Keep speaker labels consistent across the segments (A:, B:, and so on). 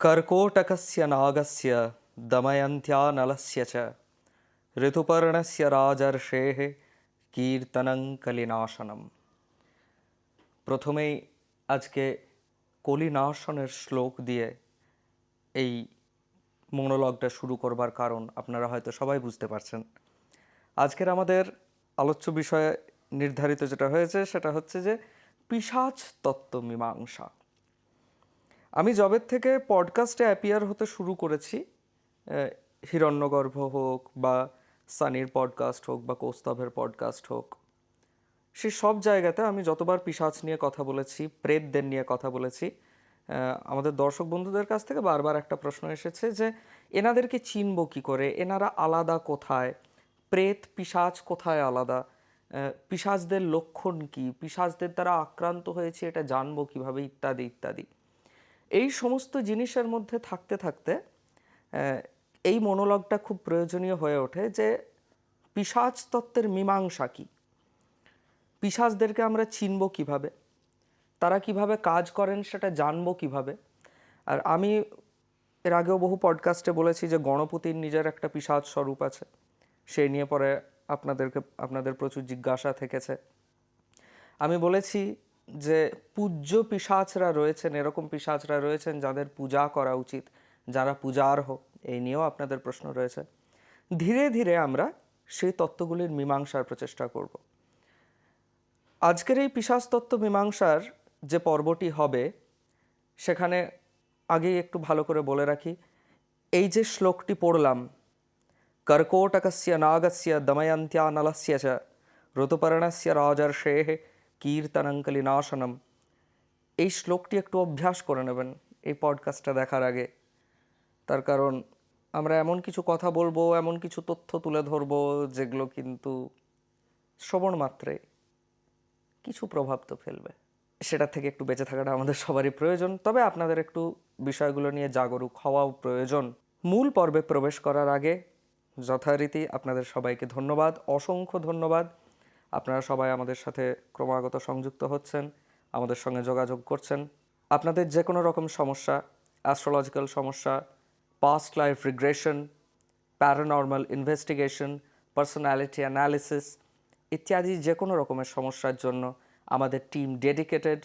A: कर्कोटकस्य नागस्य दमयन्त्या नलस्य च ঋতুপর্ণস্য রাজর্ষেহ কীর্তনং কলিনাশনম প্রথমেই আজকে কলিনাশনের শ্লোক দিয়ে এই মনোলগটা শুরু করবার কারণ আপনারা হয়তো সবাই বুঝতে পারছেন আজকের আমাদের আলোচ্য বিষয়ে নির্ধারিত যেটা হয়েছে সেটা হচ্ছে যে পিশাচ তত্ত্ব মীমাংসা আমি জবের থেকে পডকাস্টে অ্যাপিয়ার হতে শুরু করেছি। হিরণ্যগর্ভ হোক বা সানির পডকাস্ট হোক বা কৌস্তভের পডকাস্ট হোক। সে সব জায়গাতে আমি যতবার পিশাচ নিয়ে কথা বলেছি, প্রেতদের নিয়ে কথা বলেছি আমাদের দর্শক বন্ধুদের কাছ থেকে বারবার একটা প্রশ্ন এসেছে যে, এনাদেরকে চিনব কি করে? এনারা আলাদা কোথায়? প্রেত, পিশাচ কোথায় আলাদা? পিশাচদের লক্ষণ কি? পিশাচদের দ্বারা আক্রান্ত হয়েছে, এটা জানব কীভাবে? ইত্যাদি ইত্যাদি। এই সমস্ত জিনিসের মধ্যে থাকতে থাকতে এই মনোলগটা খুব প্রয়োজনীয় হয়ে ওঠে যে পিশাচ তত্ত্বের মীমাংসা কী? পিশাচদেরকে আমরা চিনব কীভাবে? তারা কীভাবে কাজ করেন সেটা জানব কীভাবে? আর আমি এর আগেও বহু পডকাস্টে বলেছি যে গণপতির নিজের একটা পিশাচ স্বরূপ আছে। সেই নিয়ে পরে আপনাদেরকে, আপনাদের প্রচুর জিজ্ঞাসা থেকেছে। আমি বলেছি যে পূজ্য পিশাচরা রয়েছেন, এরকম পিশাচরা রয়েছেন যাদের পূজা করা উচিত, যারা পূজার্হ, এই নিয়েও আপনাদের প্রশ্ন রয়েছে। ধীরে ধীরে আমরা সেই তত্ত্বগুলির মীমাংসার প্রচেষ্টা করব। আজকের এই পিশাচ তত্ত্ব মীমাংসার যে পর্বটি হবে, সেখানে আগেই একটু ভালো করে বলে রাখি, এই যে শ্লোকটি পড়লাম, কর্কোটকস্য নাগস্য দময়ন্ত্য়া নলস্য চ, ঋতুপর্ণস্য রাজর্ষেহ কীর্তনঙ্কলিনাশনম এই শ্লোকটি একটু অভ্যাস করে নেবেন এই পডকাস্টটা দেখার আগে। তার কারণ, আমরা এমন কিছু কথা বলব, এমন কিছু তথ্য তুলে ধরবো, যেগুলো কিন্তু শ্রবণ মাত্রে কিছু প্রভাব তো ফেলবে। সেটা থেকে একটু বেঁচে থাকাটা আমাদের সবারই প্রয়োজন। তবে আপনাদের একটু বিষয়গুলো নিয়ে জাগরুক হওয়াও প্রয়োজন। মূল পর্বে প্রবেশ করার আগে যথারীতি আপনাদের সবাইকে ধন্যবাদ, অসংখ্য ধন্যবাদ। আপনারা সবাই আমাদের সাথে ক্রমাগত সংযুক্ত হচ্ছেন, আমাদের সঙ্গে যোগাযোগ করছেন। আপনাদের যে কোনো রকম সমস্যা অ্যাস্ট্রোলজিক্যাল সমস্যা past life regression paranormal investigation personality analysis ইত্যাদি যে কোনো রকমের সমস্যার জন্য আমাদের টিম ডেডিকেটেড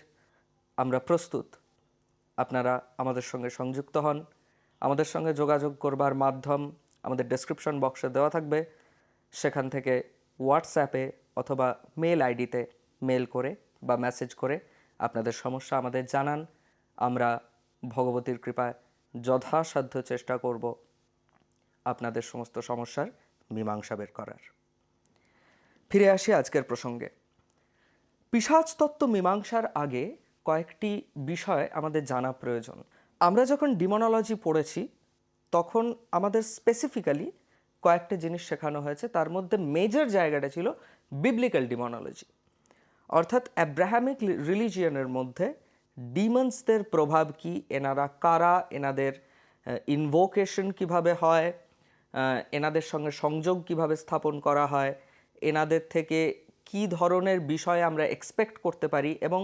A: আমরা প্রস্তুত। আপনারা আমাদের সঙ্গে সংযুক্ত হন। আমাদের সঙ্গে যোগাযোগ করবার মাধ্যম আমাদের ডেসক্রিপশন বক্সে দেওয়া থাকবে। সেখান থেকে হোয়াটসঅ্যাপে অথবা মেল আইডিতে মেল করে বা মেসেজ করে আপনাদের সমস্যা আমাদের জানান। আমরা ভগবতীর কৃপায় যথাসাধ্য চেষ্টা করব আপনাদের সমস্ত সমস্যার মীমাংসা বের করার। ফিরে আসি আজকের প্রসঙ্গে। পিশাচ তত্ত্ব মীমাংসার আগে কয়েকটি বিষয় আমাদের জানা প্রয়োজন। আমরা যখন ডিমোনোলজি পড়েছি, তখন আমাদের স্পেসিফিক্যালি কয়েকটা জিনিস শেখানো হয়েছে। তার মধ্যে মেজর জায়গাটা ছিল বিবলিক্যাল ডিমোনোলজি অর্থাৎ অ্যাব্রাহামিক রিলিজিয়নের মধ্যে ডিমন্সদের প্রভাব কি? এনারা কারা? এনাদের ইনভোকেশন কীভাবে হয়? এনাদের সঙ্গে সংযোগ কীভাবে স্থাপন করা হয়? এনাদের থেকে কি ধরনের বিষয় আমরা এক্সপেক্ট করতে পারি? এবং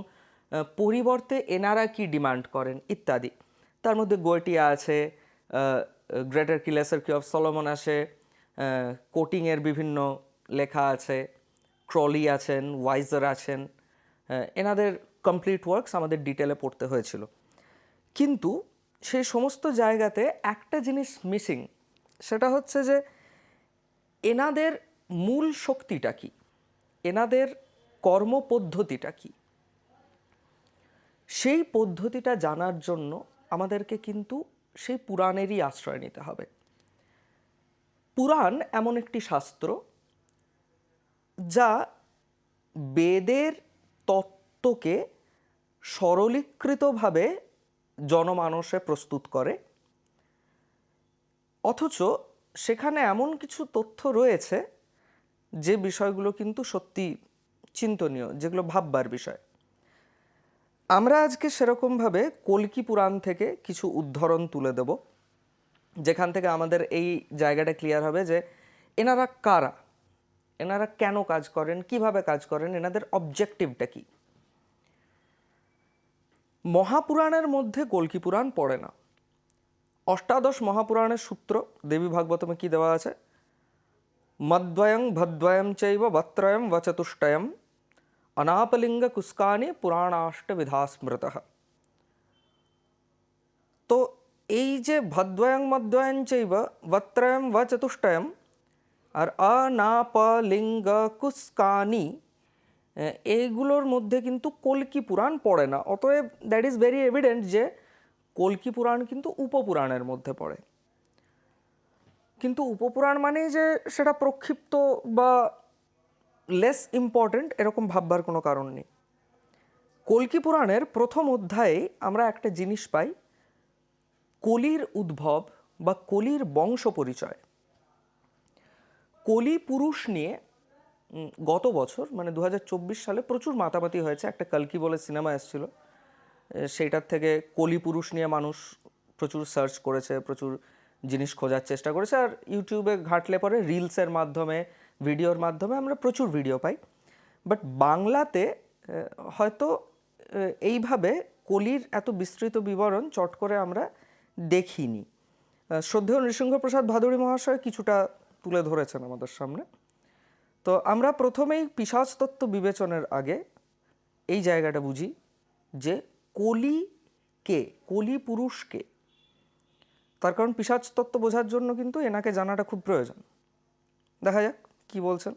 A: পরিবর্তে এনারা কি ডিমান্ড করেন? ইত্যাদি। তার মধ্যে গোয়েটিয়া আছে গ্রেটার কিলেসার কি অফ সলোমন আছে কোটিংয়ের বিভিন্ন লেখা আছে। ক্রলি আছেন ওয়াইজার আছেন এনাদের কমপ্লিট ওয়ার্কস আমাদের ডিটেলে পড়তে হয়েছিল। কিন্তু সেই সমস্ত জায়গাতে একটা জিনিস মিসিং সেটা হচ্ছে যে এনাদের মূল শক্তিটা কি? এনাদের কর্মপদ্ধতিটা কি? সেই পদ্ধতিটা জানার জন্য আমাদেরকে কিন্তু সেই পুরাণেরই আশ্রয় নিতে হবে। পুরাণ এমন একটি শাস্ত্র যা বেদের তত্ত্বকে সরলীকৃতভাবে জনমানসে প্রস্তুত করে। অথচ সেখানে এমন কিছু তথ্য রয়েছে যে বিষয়গুলো কিন্তু সত্যি চিন্তনীয়, যেগুলো ভাববার বিষয়। আমরা আজকে সেরকমভাবে কল্কি পুরাণ থেকে কিছু উদ্ধরণ তুলে দেব। যেখান থেকে আমাদের এই জায়গাটা ক্লিয়ার হবে যে এনারা কারা? এনারা কেন কাজ করেন, কীভাবে কাজ করেন, এনাদের অবজেক্টিভটা কি? মহাপুরাণের মধ্যে কল্কি পুরাণ পড়ে না। অষ্টাদশ মহাপুরাণের সূত্র, দেবী ভাগবতমে কি দেওয়া আছে? মদ্বয়ং ভদ্বয়ং চৈব বত্রয়ং বচতুষ্টয়ম, অনাপলিঙ্গ কুস্কানি পুরাণাষ্ট বিধা স্মৃত তো এই যে ভদ্বয়ং, মদ্বয়ং চৈব, বত্রয়ং ব চতুষ্টয়ম আর অনাপলিঙ্গ কুস্কানি আহ, এইগুলোর মধ্যে কিন্তু কল্কি পুরাণ পড়ে না। অতএব দ্যাট ইজ ভেরি এভিডেন্ট যে কল্কি পুরাণ কিন্তু উপপুরাণের মধ্যে পড়ে। কিন্তু উপপুরাণ মানেই যে সেটা প্রক্ষিপ্ত বা লেস ইম্পর্ট্যান্ট এরকম ভাববার কোনো কারণ নেই। কল্কি পুরাণের প্রথম অধ্যায়ে আমরা একটা জিনিস পাই কলির উদ্ভব বা কলির বংশ পরিচয় কলি পুরুষ নিয়ে গত বছর মানে দু হাজার চব্বিশ সালে প্রচুর মাতামাতি হয়েছে। একটা কালকি বলে সিনেমা এসেছিল। সেইটার থেকে কলি পুরুষ নিয়ে মানুষ প্রচুর সার্চ করেছে, প্রচুর জিনিস খোঁজার চেষ্টা করেছে। আর ইউটিউবে ঘাটলে পরে রিলসের মাধ্যমে ভিডিওর মাধ্যমে আমরা প্রচুর ভিডিও পাই। বাট বাংলাতে হয়তো এইভাবে কলির এত বিস্তৃত বিবরণ চট করে আমরা দেখিনি। শ্রদ্ধেয় নৃসিংহপ্রসাদ ভাদুরী মহাশয় কিছুটা তুলে ধরেছেন আমাদের সামনে। তো আমরা প্রথমেই পিশাচ তত্ত্ব বিবেচনের আগে এই জায়গাটা বুঝি যে কলি কে, কলি পুরুষ কে তার কারণ পিশাচ তত্ত্ব বোঝার জন্য কিন্তু এনাকে জানাটা খুব প্রয়োজন। দেখা যাক কি বলছেন।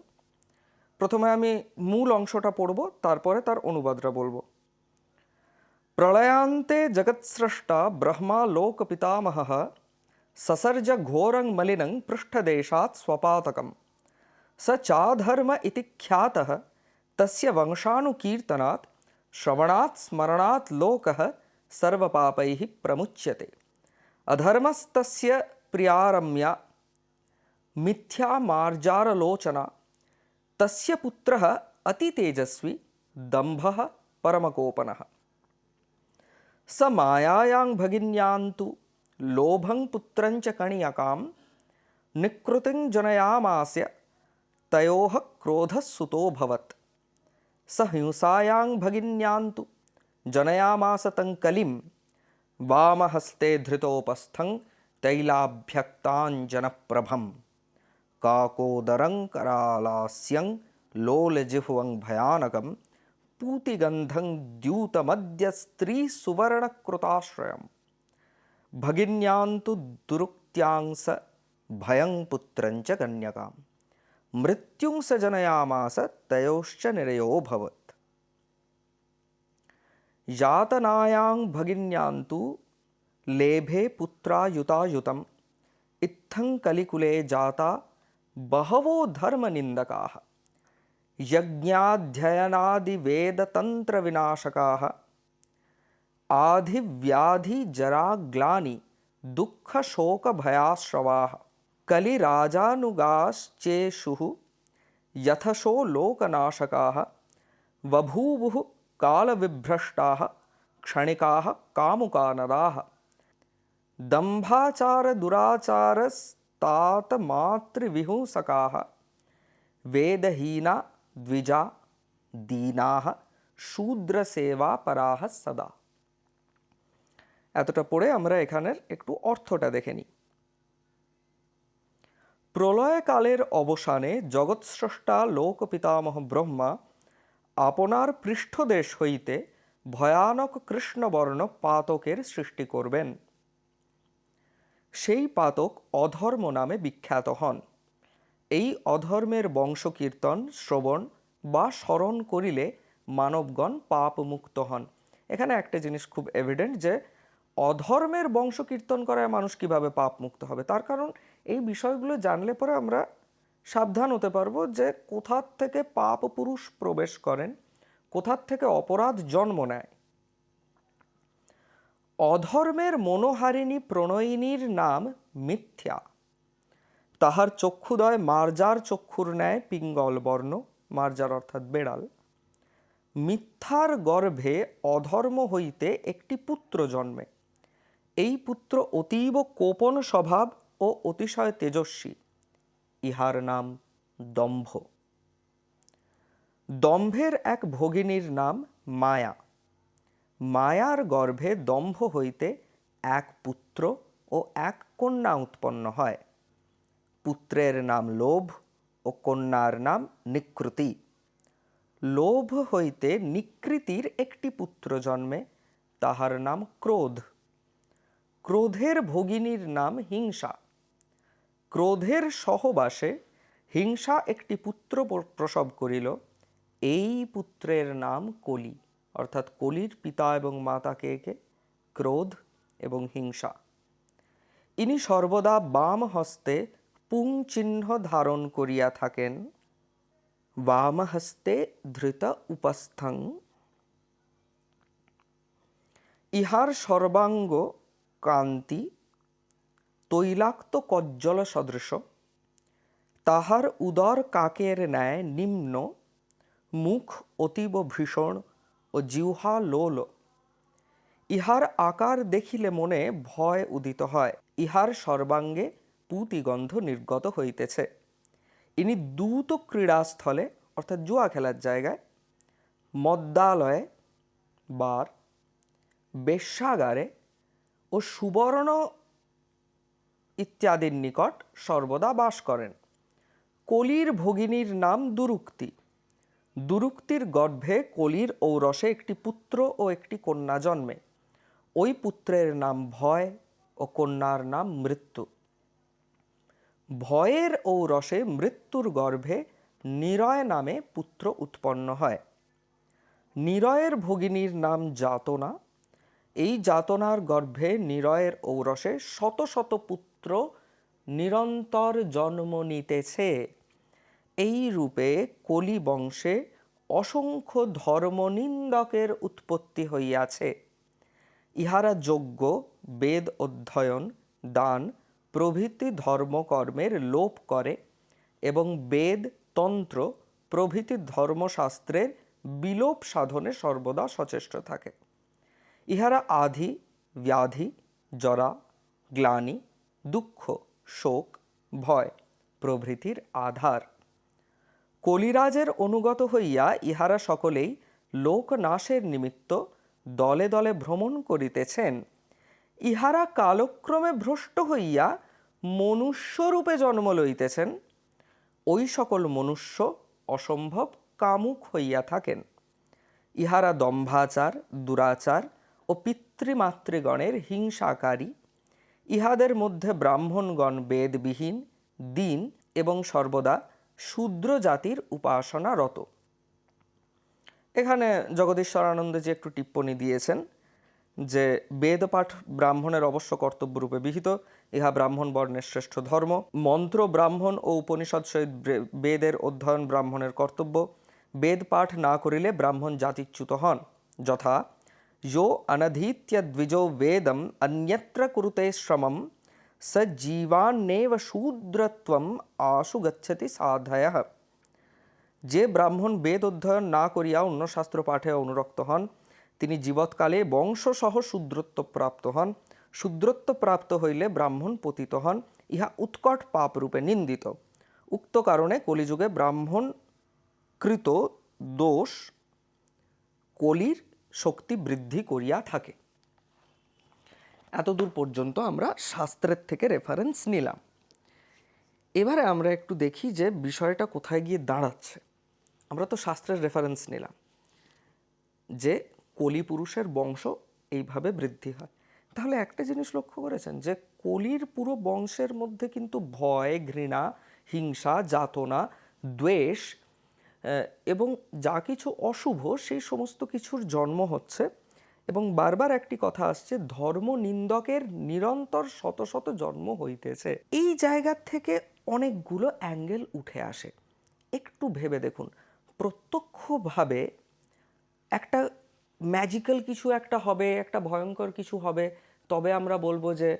A: প্রথমে আমি মূল অংশটা পড়ব, তারপরে তার অনুবাদটা বলব। প্রলয়ান্তে জগৎস্রষ্টা ব্রহ্মা লোক ससर्ज घोरंग मलिनं पृष्ठदेशात् स्वपातकं स चाधर्म इति ख्यातः, तस्य वंशानुकीर्तनात्, श्रवणात् स्मरणात् लोकः सर्वपापैः प्रमुच्यते। अधर्मस्तस्य प्रियारम्या, मिथ्यामार्जारलोचना, तस्य पुत्रः अतितेजस्वी, दम्भः परमकोपनः। स मायायां भगिन्यां तु लोभं पुत्रञ्च कणियकां निकृतिं जनयामास्य तयोः क्रोधः सुतोऽभवत् स हिंसायां भगिन्यां तु जनयामास तं कलिं वामहस्ते धृतोपस्थं तैलाभ्यक्ताञ्जनप्रभं काकोदरं करालास्यं लोलजिह्वं भयानकं पूतिगन्धं द्यूतमद्य स्त्रीसुवर्णकृताश्रयम् भगिन्यान्तु दुरुक्त्यांस भयं पुत्रञ्च कन्यकां। मृत्युं स जनयामास तयोश्च निरयोऽभवत् यातनायां भगिन्यान्तु लेभे पुत्रायुतायुतम् इत्थं कलिकुले जाता बहवो धर्मनिन्दकाः यज्ञाध्ययनादिवेदतन्त्रविनाशकाः आधि व्याधि जरा ग्लानि दुख शोक भयाश्रवा कलिराजानुगाश्चेषुः यथशो लोकनाशकाः बभूवुः कालविभ्रष्टाः, क्षणिकाः कामुकानराः। दम्भाचारदुराचारस्तातमातृविहुंसकाः, वेदहीना द्विजा, दीनाः, शूद्रसेवापराः सदा। এতটা পড়ে আমরা এখানের একটু অর্থটা দেখে নিই। প্রলয়কালের অবসানে জগৎস্রষ্টা লোকপিতামহ ব্রহ্মা আপনার পৃষ্ঠদেশ হইতে ভয়ানক কৃষ্ণবর্ণ পাতকের সৃষ্টি করবেন। সেই পাতক অধর্ম নামে বিখ্যাত হন। এই অধর্মের বংশকীর্তন, শ্রবণ বা স্মরণ করিলে মানবগণ পাপ মুক্ত হন। এখানে একটা জিনিস খুব এভিডেন্ট যে অধর্মের বংশ কীর্তন করায় মানুষ কীভাবে পাপ মুক্ত হবে? তার কারণ এই বিষয়গুলো জানলে পরে আমরা সাবধান হতে পারব যে কোথার থেকে পাপ পুরুষ প্রবেশ করেন কোথার থেকে অপরাধ জন্ম নেয়। অধর্মের মনোহারিণী প্রণয়িনীর নাম মিথ্যা। তাহার চক্ষুদয় মার্জার চক্ষুর ন্যায় পিঙ্গল বর্ণ, মার্জার অর্থাৎ বেড়াল। মিথ্যার গর্ভে অধর্ম হইতে একটি পুত্র জন্মে। এই পুত্র অতীব কোপন স্বভাব ও অতিশয় তেজস্বী। ইহার নাম দম্ভ। দম্ভের এক ভগিনীর নাম মায়া। মায়ার গর্ভে দম্ভ হইতে এক পুত্র ও এক কন্যা উৎপন্ন হয়। পুত্রের নাম লোভ ও কন্যার নাম নিকৃতি। লোভ হইতে নিকৃতির একটি পুত্র জন্মে, তাহার নাম ক্রোধ। ক্রোধের ভগিনীর নাম হিংসা। ক্রোধের সহবাসে হিংসা একটি পুত্র প্রসব করিল, এই পুত্রের নাম কলি। অর্থাৎ কলির পিতা এবং মাতা কে কে ক্রোধ এবং হিংসা। ইনি সর্বদা বাম হস্তে পুং চিহ্ন ধারণ করিয়া থাকেন, বাম হস্তে ধৃত উপস্থং। ইহার সর্বাঙ্গ কান্তি তৈলাক্ত কজ্জল সদৃশ, তাহার উদর কাকের ন্যায় নিম্ন, মুখ অতীব ভীষণ ও জিহ্বা লোল ইহার আকার দেখিলে মনে ভয় উদিত হয়। ইহার সর্বাঙ্গে পুতিগন্ধ নির্গত হইতেছে। ইনি দ্রুত ক্রীড়াস্থলে, অর্থাৎ জুয়া খেলার জায়গায় মদ্যালয়ে বার, বেশ্যাগারে ও সুবর্ণ ইত্যাদির নিকট সর্বদা বাস করেন। কলির ভগিনীর নাম দুরুক্তি। দুরুক্তির গর্ভে কলির ঔরসে একটি পুত্র ও একটি কন্যা জন্মে। ওই পুত্রের নাম ভয় ও কন্যার নাম মৃত্যু। ভয়ের ঔরসে মৃত্যুর গর্ভে নিরয় নামে পুত্র উৎপন্ন হয়। নিরয়ের ভগিনীর নাম যাতনা এই যাতনার গর্ভে নিরয়ের ঔরসে শত শত পুত্র নিরন্তর জন্ম নিতেছে। এই রূপে কলি বংশে অসংখ্য ধর্মনিন্দকের উৎপত্তি হইয়াছে। ইহারা যজ্ঞ, বেদ অধ্যয়ন, দান, প্রভৃতি ধর্মকর্মের লোপ করে এবং বেদ, তন্ত্র, প্রভৃতি ধর্মশাস্ত্রের বিলোপ সাধনে সর্বদা সচেষ্ট থাকে। ইহারা আধি, ব্যাধি, জরা, গ্লানি, দুঃখ, শোক, ভয় প্রভৃতির আধার। কলিরাজের অনুগত হইয়া ইহারা সকলেই লোকনাশের নিমিত্ত দলে দলে ভ্রমণ করিতেছেন। ইহারা কালক্রমে ভ্রষ্ট হইয়া মনুষ্যরূপে জন্ম লইতেছেন। ওই সকল মনুষ্য অসম্ভব কামুক হইয়া থাকেন। ইহারা দম্ভাচার, দুরাচার ও পিতৃমাতৃগণের হিংসাকারী। ইহাদের মধ্যে ব্রাহ্মণগণ বেদবিহীন, দিন এবং সর্বদা শূদ্র জাতির উপাসনারত। এখানে জগদীশ্বরানন্দে যে একটু টিপ্পণী দিয়েছেন যে বেদপাঠ ব্রাহ্মণের অবশ্য কর্তব্যরূপে বিহিত, ইহা ব্রাহ্মণ বর্ণের শ্রেষ্ঠ ধর্ম। মন্ত্র ব্রাহ্মণ ও উপনিষদ সহিত বেদের অধ্যয়ন ব্রাহ্মণের কর্তব্য। বেদ পাঠ না করিলে ব্রাহ্মণ জাতিচ্যুত হন, যথা অনধীত্য দ্বিজো বেদম অন্যত্র কুরুতে শ্রমম স জীবান্নেব শূদ্রত্বম আশু গচ্ছতি সাধয় যে ব্রাহ্মণ বেদ অধ্যয়ন না করিয়া অন্য শাস্ত্র পাঠে অনুরক্ত হন তিনি জীবৎকালে বংশসহ শূদ্রত্ব প্রাপ্ত হন শূদ্রত্ব প্রাপ্ত হইলে ব্রাহ্মণ পতিত হন ইহা উৎকট পাপরূপে নিন্দিত উক্ত কারণে কলিযুগে ব্রাহ্মণ কৃত দোষ কলির শক্তি বৃদ্ধি করিয়া থাকে। এতদূর পর্যন্ত আমরা শাস্ত্রের থেকে রেফারেন্স নিলাম। এবারে আমরা একটু দেখি যে বিষয়টা কোথায় গিয়ে দাঁড়াচ্ছে। আমরা তো শাস্ত্রের রেফারেন্স নিলাম যে কলি পুরুষের বংশ এইভাবে বৃদ্ধি হয়। তাহলে একটা জিনিস লক্ষ্য করেছেন যে কলির পুরো বংশের মধ্যে কিন্তু ভয়, ঘৃণা, হিংসা, যাতনা, দ্বেষ এবং যা কিছু অশুভ, সেই সমস্ত কিছুর জন্ম হচ্ছে। এবং বারবার একটি কথা আসছে, ধর্ম নিন্দকের নিরন্তর শত শত জন্ম হইতেছে। এই জায়গা থেকে অনেকগুলো অ্যাঙ্গেল উঠে আসে। একটু ভেবে দেখুন, প্রত্যক্ষভাবে একটা ম্যাজিক্যাল কিছু একটা হবে, একটা ভয়ঙ্কর কিছু হবে। তবে আমরা বলব যে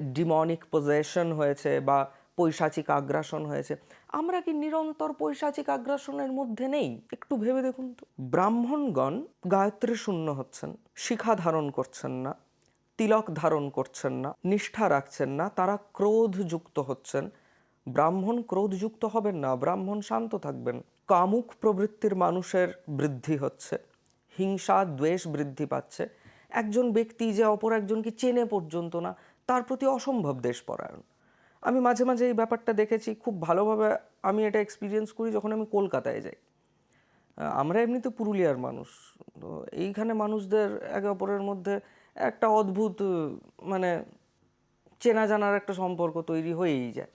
A: ডিমনিক পজেশন হয়েছে বা পৈশাচিক আগ্রাসন হয়েছে। আমরা কি নিরন্তর পৈশাচিক আগ্রাসনের মধ্যে নেই? একটু ভেবে দেখুন তো। ব্রাহ্মণগণ গায়ত্রী শূন্য হচ্ছেন, শিখা ধারণ করছেন না, তিলক ধারণ করছেন না, নিষ্ঠা রাখছেন না, তারা ক্রোধযুক্ত হচ্ছেন। ব্রাহ্মণ ক্রোধযুক্ত হবেন না, ব্রাহ্মণ শান্ত থাকবেন। কামুক প্রবৃত্তির মানুষের বৃদ্ধি হচ্ছে, হিংসা, দ্বেষ বৃদ্ধি পাচ্ছে। একজন ব্যক্তি যে অপর একজনকে চেনে পর্যন্ত না, তার প্রতি অসম্ভব দেশপরায়ণ। আমি মাঝে মাঝে এই ব্যাপারটা দেখেছি, খুব ভালোভাবে আমি এটা এক্সপিরিয়েন্স করি যখন আমি কলকাতায় যাই। আমরা এমনিতে পুরুলিয়ার মানুষ, তো এইখানে মানুষদের একে অপরের মধ্যে একটা অদ্ভুত মানে চেনা জানার একটা সম্পর্ক তৈরি হয়েই যায়।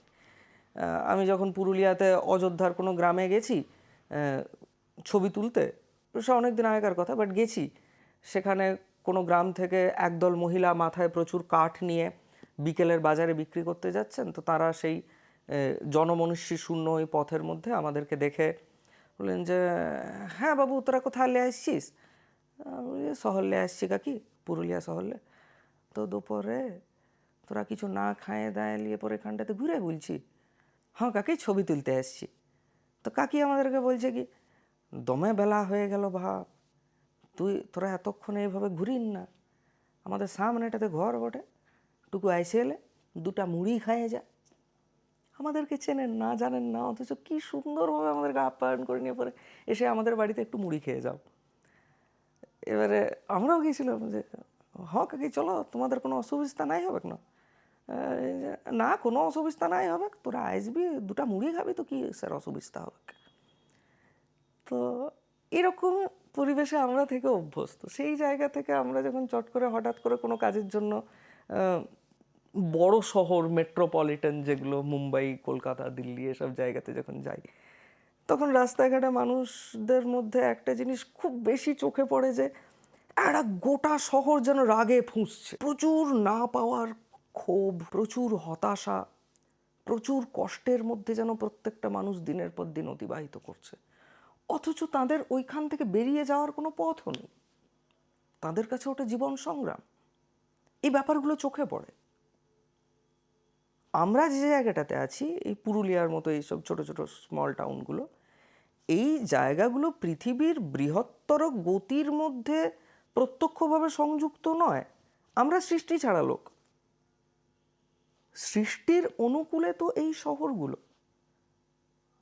A: আমি যখন পুরুলিয়াতে অযোধ্যার কোনো গ্রামে গেছি ছবি তুলতে, সে অনেক দিন আগেকার কথা বাট গেছি। সেখানে কোনো গ্রাম থেকে একদল মহিলা মাথায় প্রচুর কাঠ নিয়ে বিকেলের বাজারে বিক্রি করতে যাচ্ছেন, তো তারা সেই জনমনুষ্যী শূন্য ওই পথের মধ্যে আমাদেরকে দেখে বললেন যে হ্যাঁ বাবু, তোরা কোথায় লে আসছিস? শহরলে আসছি কাকি, পুরুলিয়া শহরলে। তো দুপুরে তোরা কিছু না খায়ে দায়ে নিয়ে পরে এখানটাতে ঘুরে বলছি হ্যাঁ কাকি, ছবি তুলতে আসছি। তো কাকি আমাদেরকে বলছে কি, দমে বেলা হয়ে গেল ভাব তুই, তোরা এতক্ষণ এইভাবে ঘুরিন না। আমাদের সামনেটাতে ঘর বটে। টুকু আইসে এলে দুটা মুড়ি খাইয়ে যা। আমাদেরকে চেনেন না জানেন না, অথচ কি সুন্দরভাবে আমাদেরকে আপ্যায়ন করে নিয়ে পরে এসে আমাদের বাড়িতে একটু মুড়ি খেয়ে যাও। এবারে আমরাও গিয়েছিলাম যে হ কাকি, চলো, তোমাদের কোনো অসুবিধা নাই হবে না না, কোনো অসুবিধা নাই হবে, তোরা আসবি, দুটা মুড়ি খাবি তো কি স্যার অসুবিধা হবে? তো এরকম পরিবেশে আমরা থেকে অভ্যস্ত। সেই জায়গা থেকে আমরা যখন চট করে হঠাৎ করে কোনো কাজের জন্য বড় শহর মেট্রোপলিটন যেগুলো, মুম্বাই, কলকাতা, দিল্লি, এসব জায়গাতে যখন যাই, তখন রাস্তাঘাটে মানুষদের মধ্যে একটা জিনিস খুব বেশি চোখে পড়ে যে একটা গোটা শহর যেন রাগে ফুঁসছে। প্রচুর না পাওয়ার ক্ষোভ, প্রচুর হতাশা, প্রচুর কষ্টের মধ্যে যেন প্রত্যেকটা মানুষ দিনের পর দিন অতিবাহিত করছে। অথচ তাদের ওইখান থেকে বেরিয়ে যাওয়ার কোনো পথও নেই। তাদের কাছে ওটা জীবন সংগ্রাম। এই ব্যাপারগুলো চোখে পড়ে। আমরা যে জায়গাটাতে আছি, এই পুরুলিয়ার মতো এইসব ছোট ছোট স্মল টাউনগুলো এই জায়গাগুলো পৃথিবীর বৃহত্তর গতির মধ্যে প্রত্যক্ষভাবে সংযুক্ত নয়। আমরা সৃষ্টি ছাড়া লোক। সৃষ্টির অনুকূলে তো এই শহরগুলো।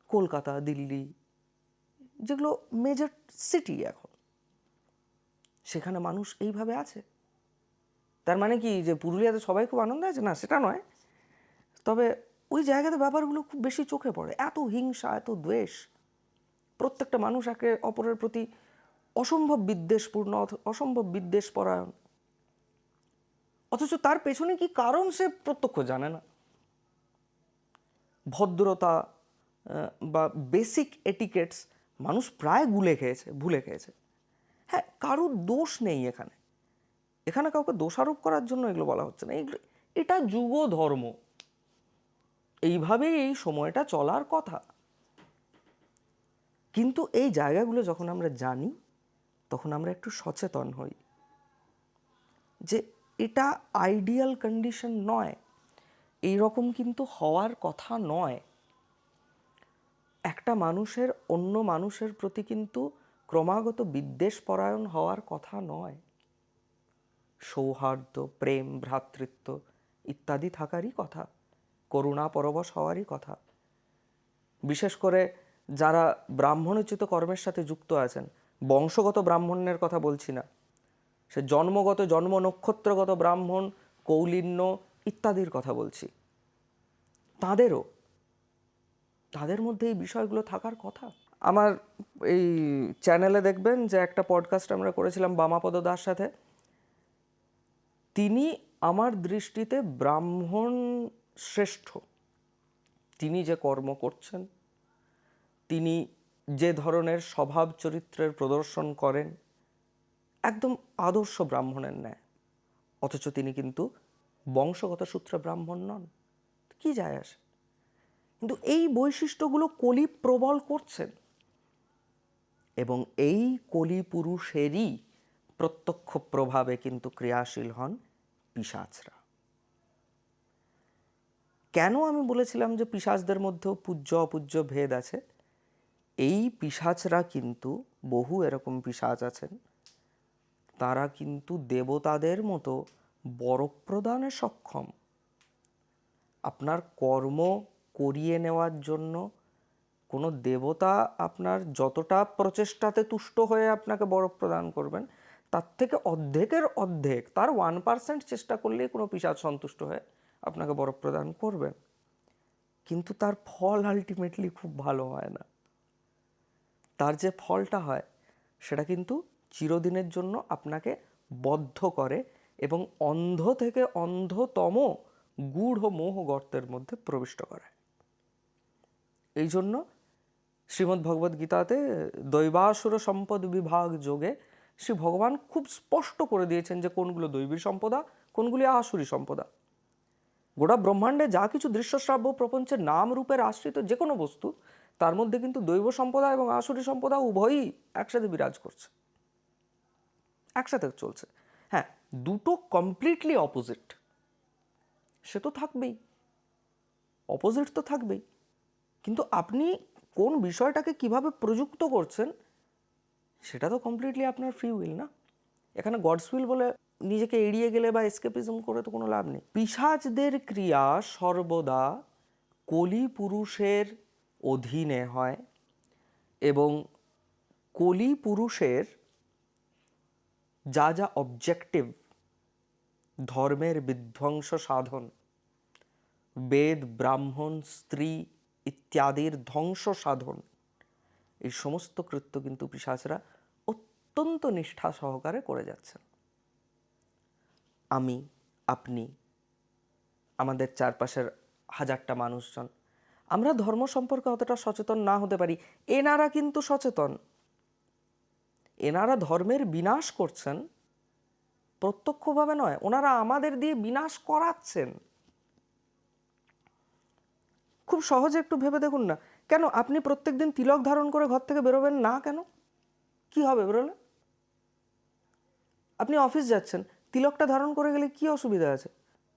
A: কলকাতা, দিল্লি, যেগুলো মেজর সিটি এখন। সেখানে মানুষ এইভাবে আছে। তার মানে কি যে পুরুলিয়াতে সবাই খুব আনন্দ আছে? না, সেটা নয়। তবে ওই জায়গাতে ব্যাপারগুলো খুব বেশি চোখে পড়ে। এত হিংসা, এত দ্বেষ। প্রত্যেকটা মানুষ একে অপরের প্রতি অসম্ভব বিদ্বেষপূর্ণ অসম্ভব বিদ্বেষ পরায়ণ অথচ তার পেছনে কি কারণ সে প্রত্যক্ষ জানে না। ভদ্রতা বা বেসিক এটিকেটস মানুষ প্রায় গুলে খেয়েছে, ভুলে খেয়েছে। হ্যাঁ কারোর দোষ নেই এখানে। এখানে কাউকে দোষারোপ করার জন্য এগুলো বলা হচ্ছে না। এগুলো, এটা যুগ ধর্ম এইভাবেই এই সময়টা চলার কথা। কিন্তু এই জায়গাগুলো যখন আমরা জানি, তখন আমরা একটু সচেতন হই যে এটা আইডিয়াল কন্ডিশন নয়। এই রকম কিন্তু হওয়ার কথা নয়। একটা মানুষের, অন্য মানুষের প্রতি কিন্তু ক্রমাগত বিদ্বেষ পরায়ণ হওয়ার কথা নয়। সৌহার্দ্য, প্রেম, ভ্রাতৃত্ব ইত্যাদি থাকারই কথা। করুণা পরবশ হওয়ারই কথা। বিশেষ করে যারা ব্রাহ্মণোচিত কর্মের সাথে যুক্ত আছেন, বংশগত ব্রাহ্মণ্যের কথা বলছি না। সে জন্মগত, জন্ম নক্ষত্রগত ব্রাহ্মণ, কৌলিন্য ইত্যাদির কথা বলছি। তাদেরও, তাদের মধ্যে এই বিষয়গুলো থাকার কথা। আমার এই চ্যানেলে দেখবেন যে একটা পডকাস্ট আমরা করেছিলাম বামাপদ দাস সাথে। তিনি আমার দৃষ্টিতে ব্রাহ্মণ শ্রেষ্ঠ। তিনি যে কর্ম করছেন, তিনি যে ধরনের স্বভাব চরিত্রের প্রদর্শন করেন, একদম আদর্শ ব্রাহ্মণের ন্যায়। অথচ তিনি কিন্তু বংশগত সূত্রে ব্রাহ্মণ নন। কি যায় আসে? কিন্তু এই বৈশিষ্ট্যগুলো কলি প্রবল করছেন। এবং এই কলি পুরুষেরই প্রত্যক্ষ প্রভাবে কিন্তু ক্রিয়াশীল হন পিশাচরা। কেন আমি বলেছিলাম যে পিশাচদের মধ্যেও পূজ্য অপূজ্য ভেদ আছে? এই পিশাচরা কিন্তু বহু এরকম পিশাচ আছেন। তারা কিন্তু দেবতাদের মতো বরপ্রদানে সক্ষম। আপনার কর্ম করিয়ে নেওয়ার জন্য কোনো দেবতা আপনার যতটা প্রচেষ্টাতে তুষ্ট হয়ে আপনাকে বরফ প্রদান করবেন, তার থেকে অর্ধেকের অর্ধেক, তার ওয়ান পার্সেন্ট চেষ্টা করলেই কোনো পিসাজ সন্তুষ্ট হয়ে। আপনাকে বরফ প্রদান করবেন কিন্তু তার ফল আলটিমেটলি খুব ভালো হয় না। তার যে ফলটা হয়, সেটা কিন্তু চিরদিনের জন্য আপনাকে বদ্ধ করে এবং অন্ধ থেকে অন্ধতম গূঢ় মোহ গর্তের মধ্যে প্রবিষ্ট করে। এই জন্য শ্রীমদ্ ভগবদ গীতাতে দৈবাসুর সম্পদ বিভাগ যোগে শ্রী ভগবান খুব স্পষ্ট করে দিয়েছেন যে কোনগুলো দৈবী সম্পদা, কোনগুলি আসুরি সম্পদা। গোটা ব্রহ্মাণ্ডে যা কিছু দৃশ্যশ্রাব্য প্রপঞ্চের নাম রূপের আশ্রিত যে কোনো বস্তু, তার মধ্যে কিন্তু দৈব সম্পদা এবং আসুরি সম্পদা উভয়ই একসাথে বিরাজ করছে। একসাথে চলছে। হ্যাঁ দুটো কমপ্লিটলি অপোজিট সে তো থাকবেই। অপোজিট তো থাকবেই। কিন্তু আপনি কোন বিষয়টাকে কীভাবে প্রযুক্ত করছেন, সেটা তো কমপ্লিটলি আপনার ফ্রি উইল না। এখানে গডস উইল বলে নিজেকে এড়িয়ে গেলে বা এসকেপিজম করে তো কোনো লাভ নেই। পিসাজদের ক্রিয়া সর্বদা কলি পুরুষের অধীনে হয় এবং কলি পুরুষের যা যা অবজেক্টিভ ধর্মের বিধ্বংস সাধন, বেদ, ব্রাহ্মণ, স্ত্রী ইত্যাদির ধ্বংস সাধন, এই সমস্ত কৃত্য কিন্তু পিসাচরা অত্যন্ত নিষ্ঠা সহকারে করে যাচ্ছেন। আমি, আপনি, আমাদের চারপাশের হাজারটা মানুষজন। আমরা ধর্ম সম্পর্কে অতটা সচেতন না হতে পারি। এনারা কিন্তু সচেতন। এনারা ধর্মের বিনাশ করছেন, প্রত্যক্ষভাবে নয়, ওনারা আমাদের দিয়ে বিনাশ করাচ্ছেন। খুব সহজে একটু ভেবে দেখুন না। কেন, আপনি প্রত্যেকদিন তিলক ধারণ করে ঘর থেকে বেরোবেন না কেন? কি হবে বেরোলে? আপনি অফিস যাচ্ছেন তিলকটা ধারণ করে গেলে কি অসুবিধা আছে?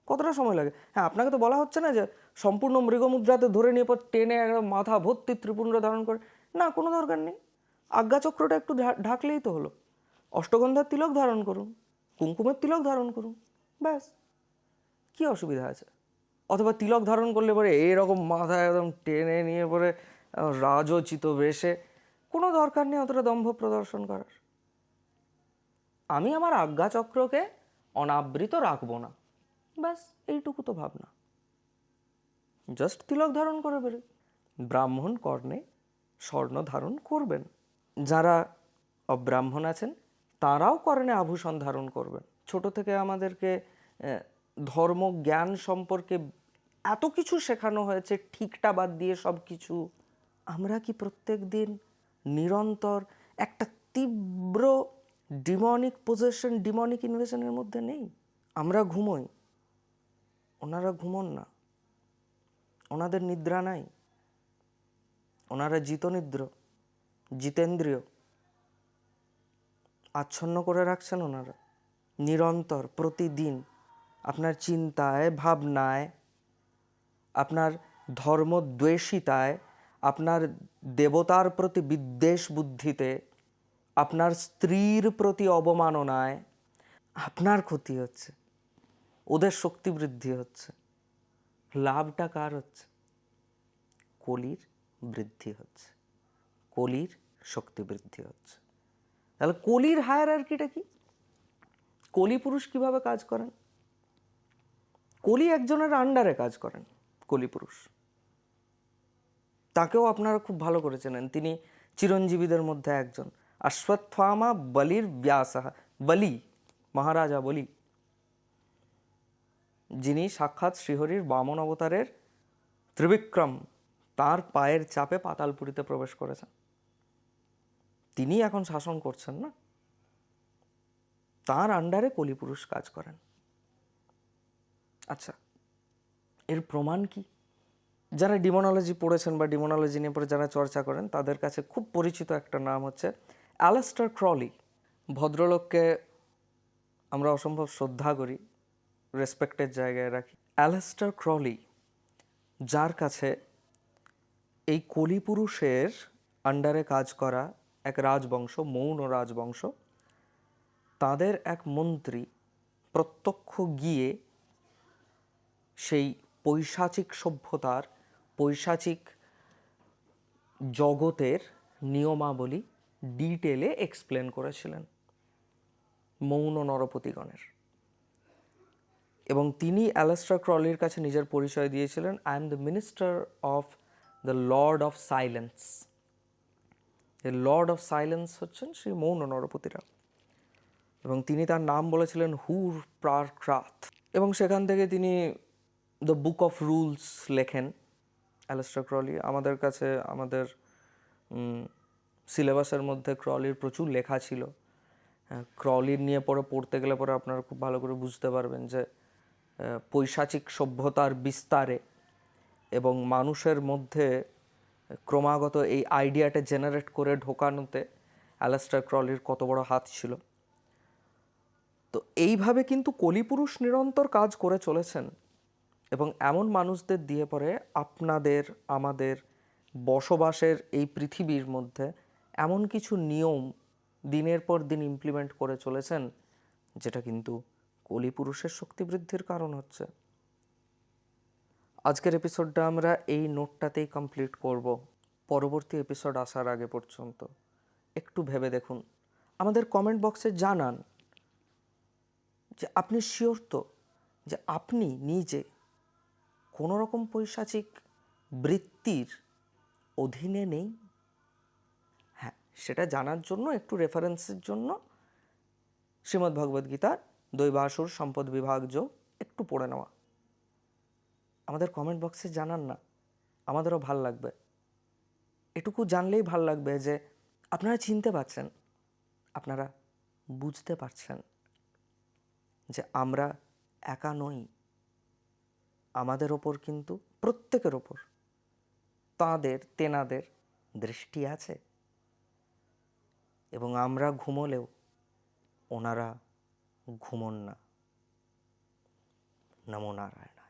A: কতটা সময় লাগে? হ্যাঁ আপনাকে তো বলা হচ্ছে না যে সম্পূর্ণ মৃগমুদ্রাতে ধরে নিয়ে পর টেনে একদম মাথা ভর্তি ত্রিপুণ্ড ধারণ করে। না, কোনো দরকার নেই। আজ্ঞাচক্রটা একটু ঢাকলেই তো হলো। অষ্টগন্ধার তিলক ধারণ করুন, কুমকুমের তিলক ধারণ করুন, ব্যাস। কি অসুবিধা আছে? অথবা তিলক ধারণ করলে পরে এরকম মাথায় একদম টেনে নিয়ে পরে রাজোচিত বেশে, কোনো দরকার নেই অতটা দম্ভ প্রদর্শন করার। আমি আমার আজ্ঞাচক্রকে অনাবৃত রাখব না। ব্যাস, এইটুকু তো ভাবনা। জাস্ট তিলক ধারণ করে বেরো ব্রাহ্মণ কর্ণে স্বর্ণ ধারণ করবেন। যারা অব্রাহ্মণ আছেন, তারাও কর্ণে আভূষণ ধারণ করবেন। ছোট থেকে আমাদেরকে ধর্ম, জ্ঞান সম্পর্কে এত কিছু শেখানো হয়েছে, ঠিকটা বাদ দিয়ে সব কিছু। আমরা কি প্রত্যেক দিন নিরন্তর একটা তীব্র ডিমনিক পজেশন ডিমনিক ইনভেশনের মধ্যে নেই। আমরা ঘুমোই। ওনারা ঘুমন না। ওনাদের নিদ্রা নাই। ওনারা জিতনিদ্র, জিতেন্দ্রিয়। আচ্ছন্ন করে রাখছেন ওনারা। নিরন্তর, প্রতিদিন। আপনার চিন্তায়, ভাবনায়, আপনার ধর্মদ্বেষিতায়, আপনার দেবতার প্রতি বিদ্বেষ বুদ্ধিতে আপনার স্ত্রীর প্রতি অবমাননায় আপনার ক্ষতি হচ্ছে, ওদের শক্তি বৃদ্ধি হচ্ছে, লাভটা কার হচ্ছে? কলির বৃদ্ধি হচ্ছে, কলির শক্তি বৃদ্ধি হচ্ছে। তাহলে কলির হায়ার হায়ারার্কিটা কি? কলি পুরুষ কীভাবে কাজ করেন? কলি একজনের আন্ডারে কাজ করেন, কলি পুরুষ। তাকেও আপনারা খুব ভালো করে চেনেন, তিনি চিরঞ্জীবীদের মধ্যে একজন। অশ্বত্থামা বলির ব্যাসা বলি মহারাজা বলি যিনি সাক্ষাৎ শ্রীহরির বামন অবতারের ত্রিবিক্রম তার পায়ের চাপে পাতালপুরীতে প্রবেশ করেছেন তিনি এখন শাসন করছেন না তার আন্ডারে কলিপুরুষ কাজ করেন আচ্ছা এর প্রমাণ কি যারা ডিমোনোলজি পড়েছেন বা ডিমোনোলজি নিয়ে পরে যারা চর্চা করেন তাদের কাছে খুব পরিচিত একটা নাম হচ্ছে অ্যালাস্টার ক্রলি, ভদ্রলোককে আমরা অসম্ভব শ্রদ্ধা করি রেসপেক্টের জায়গায় রাখি। অ্যালাস্টার ক্রলি, যার কাছে এই কলিপুরুষের আন্ডারে কাজ করা এক রাজবংশ, মৌন রাজবংশ, তাদের এক মন্ত্রী প্রত্যক্ষ গিয়ে সেই পৈশাচিক সভ্যতার, পৈশাচিক জগতের নিয়মাবলী ডিটেলে এক্সপ্লেন করেছিলেন মৌন নরপতিগণের। এবং তিনি অ্যালাস্টার ক্রলির কাছে নিজের পরিচয় দিয়েছিলেন I am the minister of the lord of silence lord of silence হচ্ছেন সেই মৌন নরপতিরা। এবং তিনি তার নাম বলেছিলেন হুর প্রার ক্রাত এবং সেখান থেকে তিনি দ্য বুক অফ রুলস লেখেন। অ্যালাস্টার ক্রলি, আমাদের কাছে, আমাদের সিলেবাসের মধ্যে ক্রলির প্রচুর লেখা ছিল। ক্রলির নিয়ে পরে পড়তে গেলে পরে আপনারা খুব ভালো করে বুঝতে পারবেন যে পৈশাচিক সভ্যতার বিস্তারে এবং মানুষের মধ্যে ক্রমাগত এই আইডিয়াটা জেনারেট করে ঢোকানোতে অ্যালাস্টার ক্রলির কত বড় হাত ছিল। তো এইভাবে কিন্তু কলিপুরুষ নিরন্তর কাজ করে চলেছেন এবং এমন মানুষদের দিয়ে পরে আপনাদের, আমাদের বসবাসের এই পৃথিবীর মধ্যে এমন কিছু নিয়ম দিনের পর দিন ইমপ্লিমেন্ট করে চলেছেন, যেটা কিন্তু কলিপুরুষের শক্তি বৃদ্ধির কারণ হচ্ছে। আজকের এপিসোডটা আমরা এই নোটটাতেই কমপ্লিট করব। পরবর্তী এপিসোড আসার আগে পর্যন্ত একটু ভেবে দেখুন। আমাদের কমেন্ট বক্সে জানান যে আপনি শিওর তো যে আপনি নিজে কোনো রকম পৈশাচিক বৃত্তির অধীনে নেই? সেটা জানার জন্য, একটু রেফারেন্সের জন্য শ্রীমদ্ ভগবদ্ গীতার দৈবাসুর সম্পদ বিভাগ যোগ একটু পড়ে নেওয়া। আমাদের কমেন্ট বক্সে জানান না, আমাদেরও ভালো লাগবে। এটুকু জানলেই ভালো লাগবে যে, আপনারা চিনতে পারছেন, আপনারা বুঝতে পারছেন যে আমরা একা নই, আমাদের ওপর কিন্তু প্রত্যেকের ওপর তাঁদের, তেনাদের দৃষ্টি আছে। এবং আমরা ঘুমোলেও ওনারা ঘুমন না। নমো নারায়ণ।